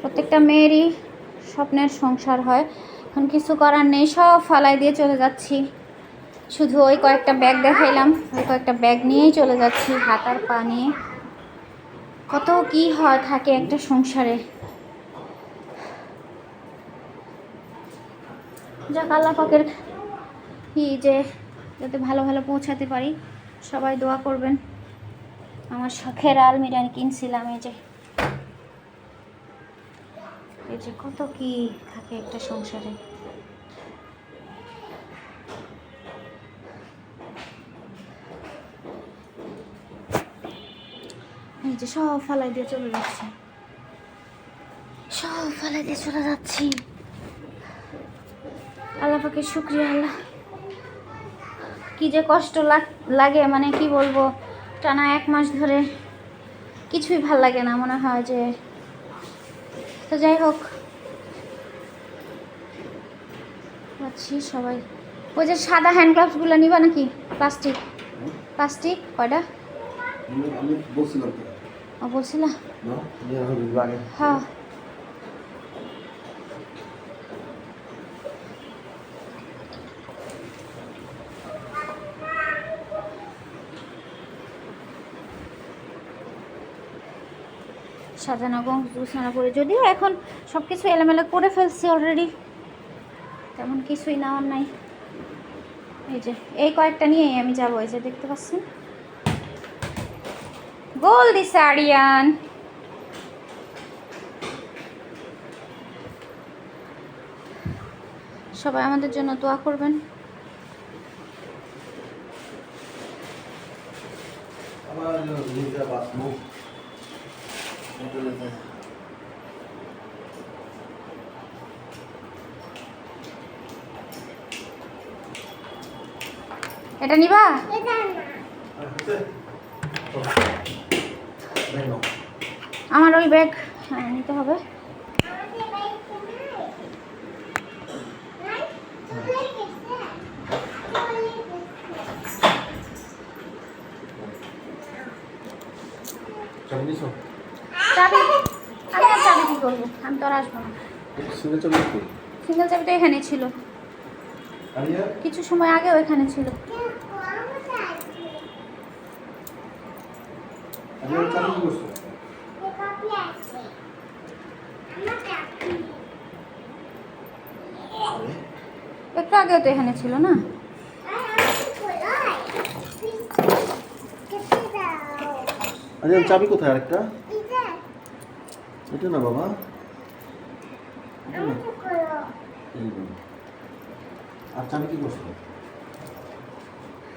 প্রত্যেকটা মেয়েরই স্বপ্নের সংসার হয়। এখন কিছু করার নেই, সব ফালাই দিয়ে চলে যাচ্ছি। শুধু ওই কয়েকটা ব্যাগ দেখাইলাম, ওই কয়েকটা ব্যাগ নিয়েই চলে যাচ্ছি, হাত আর পা নিয়ে। কত কি হয় থাকে একটা সংসারে। যাক, আল্লাহ পাকের কি যে যাতে ভালো ভালো পৌঁছাতে পারি, সবাই দোয়া করবেন। আমার শখের আলমিরা কিনছিলাম এই যে। এই যে কত কি থাকে একটা সংসারে? এই যে সব ফালাই দিয়ে চলে যাচ্ছে। সব ফালাই দিয়ে চলে যাচ্ছি। আল্লাহ পাকে শুক্রিয়া, আল্লাহ। কি যে কষ্ট লাগ- মানে কি বলব? টানা এক মাস ধরে কিছুই ভালো লাগে না, মনে হয় যে তো যাই হোক। আছি সবাই। ওই যে সাদা হ্যান্ড গ্লাভসগুলো নিবা নাকি? প্লাস্টিক প্লাস্টিক কয়টা? বলছিলাম হ্যাঁ। সাজানো গোছানো করে। যদিও এখন সব কিছু এলোমেলো করে ফেলছি অলরেডি তেমন কিছুই নেওয়ার নাই। এই যে, এই কয়েকটা নিয়েই আমি যাব, এই যে দেখতে পাচ্ছেন? গোল দিছে আরিয়ান। সবাই আমাদের জন্য দোয়া করবেন। আমার এটা নিবা? আমার ওই ব্যাগ হ্যাঁ নিতে হবে। নিছো চাবি আমি আর চাবি কি করব? আমি তো আর আসব না। সিঙ্গেল চাবি চাবিটা এখানে ছিল। কিছু সময় আগেও এখানে ছিল। একটু আগেও তো এখানে ছিল না? চাবি কোথায় আরেকটা? এটা না বাবা। আর চাবি কি করছ?